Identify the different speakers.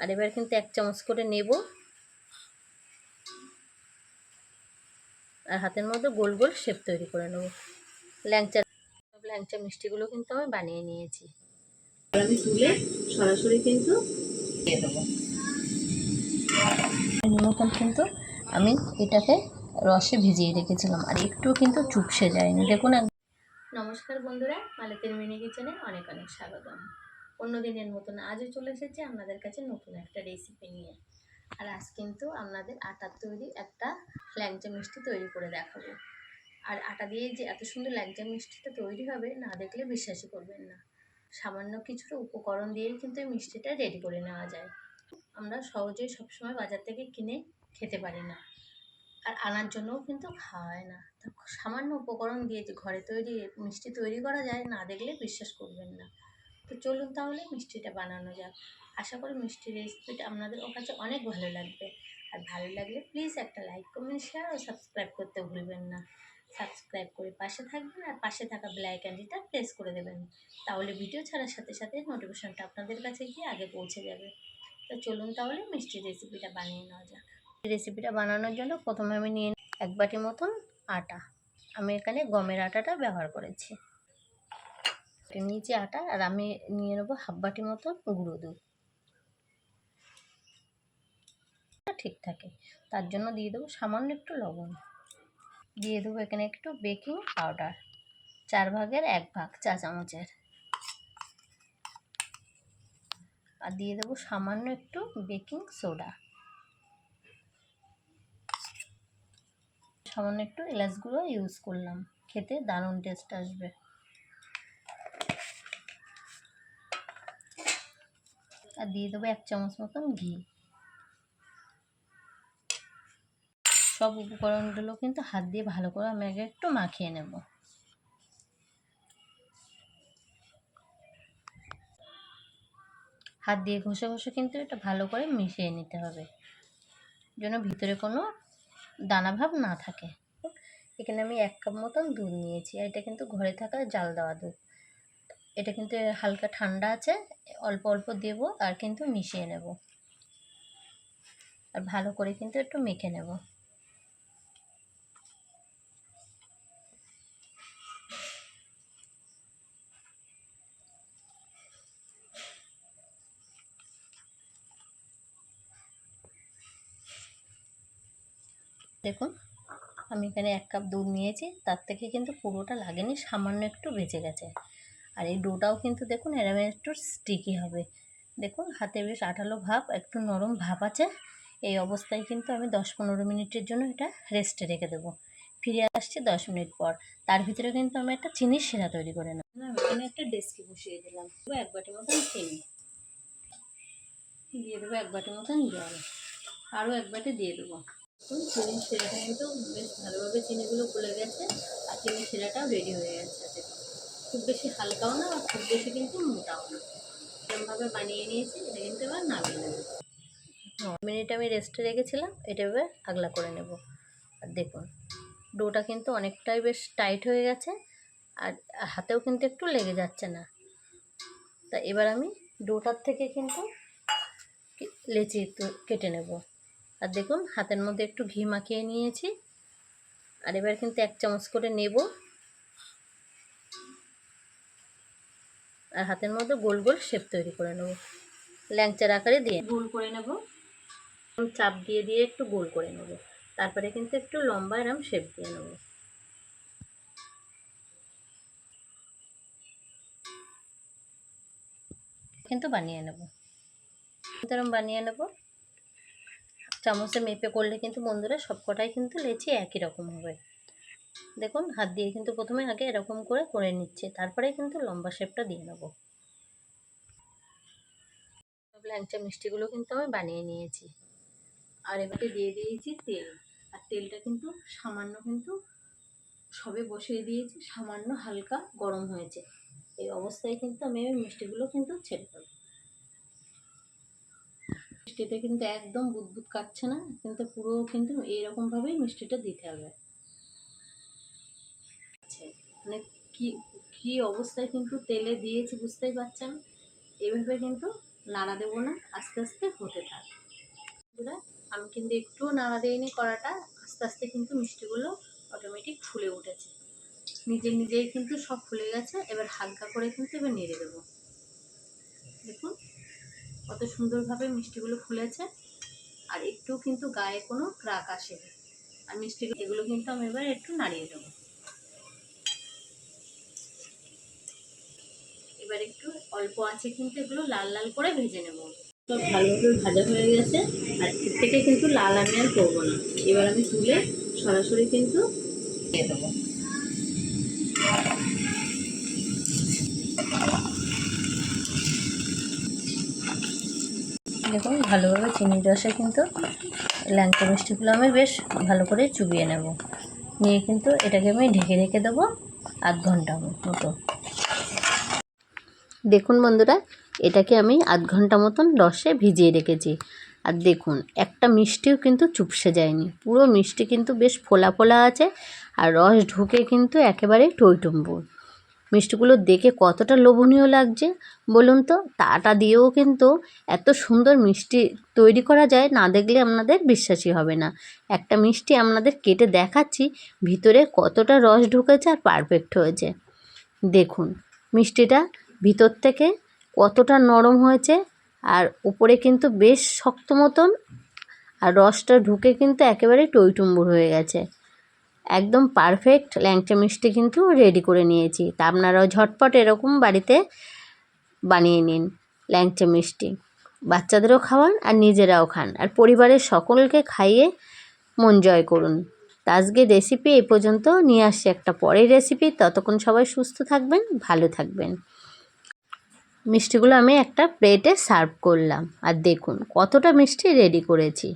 Speaker 1: আর এবার কিন্তু এক চামচ করে নেব। আর হাতের মধ্যে গোল গোল শেপ তৈরি করে নেব। ল্যাংচা সব ল্যাংচা মিষ্টিগুলো কিন্তু আমি বানিয়ে নিয়েছি। আমি তুলে সরাসরি কিন্তু দিয়ে কিন্তু আমি এটাকে রসে ভিজিয়ে রেখেছিলাম। আর একটু কিন্তু চুপসে যায়নি। দেখুন নমস্কার বন্ধুরা, মালতের মিনি কিচেনে অনেক অনেক স্বাগতম। অন্য দিনের মতন আজও চলে এসেছি আপনাদের কাছে নতুন একটা রেসিপি নিয়ে। আর আজ কিন্তু আপনাদের আটার তৈরি একটা ল্যাংচা মিষ্টি তৈরি করে দেখাবো। আর আটা দিয়ে যে এত সুন্দর ল্যাংচা মিষ্টিটা তৈরি হবে না দেখলে বিশ্বাসই করবেন না। সামান্য কিছুটা উপকরণ দিয়েই কিন্তু এই মিষ্টিটা রেডি করে নেওয়া যায়। আমরা সহজেই সবসময় বাজার থেকে কিনে খেতে পারি না। আর আনার জন্যও কিন্তু খাওয়া হয় না সামান্য উপকরণ দিয়ে যে ঘরে তৈরি মিষ্টি তৈরি করা যায় না দেখলে বিশ্বাস করবেন না। তো চলুন তাহলে মিষ্টিটা বানানো যাক। আশা করি মিষ্টির রেসিপিটা আপনাদের ওর কাছে অনেক ভালো লাগবে। আর ভালো লাগলে প্লিজ একটা লাইক কমেন্ট শেয়ার ও সাবস্ক্রাইব করতে ভুলবেন না। সাবস্ক্রাইব করে পাশে থাকবেন আর পাশে থাকা ব্ল্যাক অ্যান্ডিটা প্রেস করে দেবেন। তাহলে ভিডিও ছাড়ার সাথে সাথে নোটিফিকেশনটা আপনাদের কাছে গিয়ে আগে পৌঁছে যাবে। তো চলুন তাহলে মিষ্টির রেসিপিটা বানিয়ে নেওয়া যাক। রেসিপিটা বানানোর জন্য প্রথমে আমি নিয়ে এক বাটি মতন আটা। আমি এখানে গমের আটাটা ব্যবহার করেছি। নিয়েছি আটা, আর আমি নিয়ে নেব হাফ বাটি মতন গুঁড়ো দুধ। ঠিক থাকে। তার জন্য দিয়ে দেবো সামান্য একটু লবণ। দিয়ে দেবো এখানে একটু বেকিং পাউডার, চার ভাগের এক ভাগ চা চামচের। আর দিয়ে দেবো সামান্য একটু বেকিং সোডা। সামান্য একটু এলাচ গুঁড়ো ইউজ করলাম, খেতে দারুণ টেস্ট আসবে। আর দিয়ে দেবো এক চামচ মতন ঘি। সব উপকরণগুলো কিন্তু হাত দিয়ে ভালো করে আমি আগে একটু মাখিয়ে নেব। হাত দিয়ে ঘষে ঘষে কিন্তু এটা ভালো করে মিশিয়ে নিতে হবে। যেন ভিতরে কোনো দানা ভাব না থাকে। এখানে আমি এক কাপ মতন দুধ নিয়েছি আর এটা কিন্তু ঘরে থাকা জাল দেওয়া দুধ। এটা কিন্তু হালকা ঠান্ডা আছে, অল্প অল্প দেব আর কিন্তু মিশিয়ে নেব। আর ভালো করে কিন্তু একটু মেখে নেব। দেখুন, আমি এখানে এক কাপ দুধ নিয়েছি, তার থেকে কিন্তু পুরোটা লাগেনি, সামান্য একটু বেঁচে গেছে। আর এই ডোটাও কিন্তু দেখুন এরম একটু স্টিকি হবে। দেখুন, হাতে বেশ আঠালো ভাব, একটু নরম ভাব আছে। এই অবস্থায় কিন্তু আমি দশ পনেরো মিনিটের জন্য এটা রেস্টে রেখে দেবো। ফিরে আসছি দশ মিনিট পর। তার ভিতরে কিন্তু আমি একটা চিনির সেরা তৈরি করে নেব। এখানে একটা ডেস্কি বসিয়ে দিলাম। এক বাটি মতন চিনি। দিয়ে দেবো এক বাটি মতন জল। আরও এক বাটি দিয়ে দেবো। চিনির শিরাটা কিন্তু বেশ ভালোভাবে চিনিগুলো গলে গেছে, আর চিনির শিরাটাও রেডি হয়ে গেছে। খুব বেশি হালকাও না আর খুব বেশি কিন্তু মোটাও না। এরকমভাবে বানিয়ে নিয়েছি, এটা কিন্তু এবার নামিয়ে নেব। মিনিট আমি রেস্টে রেখেছিলাম, এটা এবার আগলা করে নেব। আর দেখুন, ডোটা কিন্তু অনেকটাই বেশ টাইট হয়ে গেছে, আর হাতেও কিন্তু একটু লেগে যাচ্ছে না। তা এবার আমি ডোটার থেকে কিন্তু লেচি কেটে নেব। আর দেখুন, হাতের মধ্যে একটু ঘি মাখিয়ে নিয়েছি। আর এবার কিন্তু এক চামচ করে নেব। আর হাতের মধ্যে গোল গোল শেপ তৈরি করে নেব। ল্যাংচার আকারে দিয়ে গোল করে নেব। চাপ দিয়ে দিয়ে একটু গোল করে নেব। তারপরে কিন্তু একটু লম্বা এরম শেপ দিয়ে নেব। কিন্তু বানিয়ে নেব। এরম বানিয়ে নেব। চামচে মেপে করলে কিন্তু বন্ধুরা সবকটাই কিন্তু লেচি একই রকম হবে। দেখুন, হাত দিয়ে কিন্তু প্রথমে আগে এরকম করে করে নিচ্ছে, তারপরে কিন্তু লম্বা শেপটা দিয়ে নেব। ল্যাংচা মিষ্টিগুলো কিন্তু আমি বানিয়ে নিয়েছি। আর এবারে দিয়ে দিয়েছি তেল। আর তেলটা কিন্তু সামান্য কিন্তু সবে বসিয়ে দিয়েছি, সামান্য হালকা গরম হয়েছে। এই অবস্থায় কিন্তু আমি মিষ্টিগুলো কিন্তু ছেড়ে দেবো। মিষ্টিতে কিন্তু একদম বুদবুদ কাটছে না, কিন্তু পুরো কিন্তু এইরকমভাবেই মিষ্টিটা দিতে হবে আছে মানে কি কি অবস্থায় কিন্তু তেলে দিয়েছি বুঝতেই পারছেন? এভাবে কিন্তু নাড়া দেবো না, আস্তে আস্তে হতে থাক। বন্ধুরা, আমি কিন্তু একটু নাড়া দিইনি কড়াটা আস্তে আস্তে কিন্তু মিষ্টিগুলো অটোমেটিক ফুলে উঠেছে। নিজে নিজেই কিন্তু সব ফুলে গেছে, এবার হালকা করে কিন্তু এবার নেড়ে দেবো। দেখুন, কত সুন্দরভাবে মিষ্টিগুলো ফুলেছে, আর একটু কিন্তু গায়ে কোনো ক্রাক আসেনি। আর মিষ্টি এগুলো কিন্তু আমি এবার একটু নাড়িয়ে দেবো। এবার একটু অল্প আছে কিন্তু এগুলো লাল লাল করে ভেজে নেব। সব ভালোভাবে ভাজা হয়ে গেছে, আর এর থেকে কিন্তু লাল আমি আর করব না। এবার আমি তুলে সরাসরি কিন্তু দিয়ে দেবো। দেখুন, ভালোভাবে চিনির রসে কিন্তু ল্যাংচা মিষ্টিগুলো আমি বেশ ভালো করে চুবিয়ে নেব। নিয়ে কিন্তু এটাকে আমি ঢেকে রেখে দেবো আধ ঘণ্টা মতো। দেখুন বন্ধুরা, এটাকে আমি আধ ঘণ্টা মতন রসে ভিজিয়ে রেখেছি। আর দেখুন, একটা মিষ্টিও কিন্তু চুপসে যায়নি। পুরো মিষ্টি কিন্তু বেশ ফোলা ফোলা আছে আর রস ঢুকে কিন্তু একেবারে টইটুম্বুর মিষ্টিগুলো দেখে কতটা লোভনীয় লাগছে বলুন তো? তাটা দিয়েও কিন্তু এত সুন্দর মিষ্টি তৈরি করা যায় না দেখলে আপনাদের বিশ্বাসই হবে না। একটা মিষ্টি আপনাদের কেটে দেখাচ্ছি, ভিতরে কতটা রস ঢুকেছে আর পারফেক্ট হয়েছে। দেখুন, মিষ্টিটা ভিতর থেকে কতটা নরম হয়েছে আর উপরে কিন্তু বেশ শক্ত মতন আর রসটা ঢুকে কিন্তু একেবারে টইটুম্বুর হয়ে গেছে। একদম পারফেক্ট ল্যাংচা মিষ্টি কিন্তু রেডি করে নিয়েছি। তা আপনারাও ঝটপট এরকম বাড়িতে বানিয়ে নিন ল্যাংচা মিষ্টি। বাচ্চাদেরও খাওয়ান আর নিজেরাও খান। আর পরিবারের সকলকে খাইয়ে মন জয় করুন। তা আজকে রেসিপি এই পর্যন্ত। নিয়ে আসছি একটা পরের রেসিপি ততক্ষণ সবাই সুস্থ থাকবেন, ভালো থাকবেন। মিষ্টিগুলো আমি একটা প্লেটে সার্ভ করলাম। আর দেখুন কতটা মিষ্টি রেডি করেছি।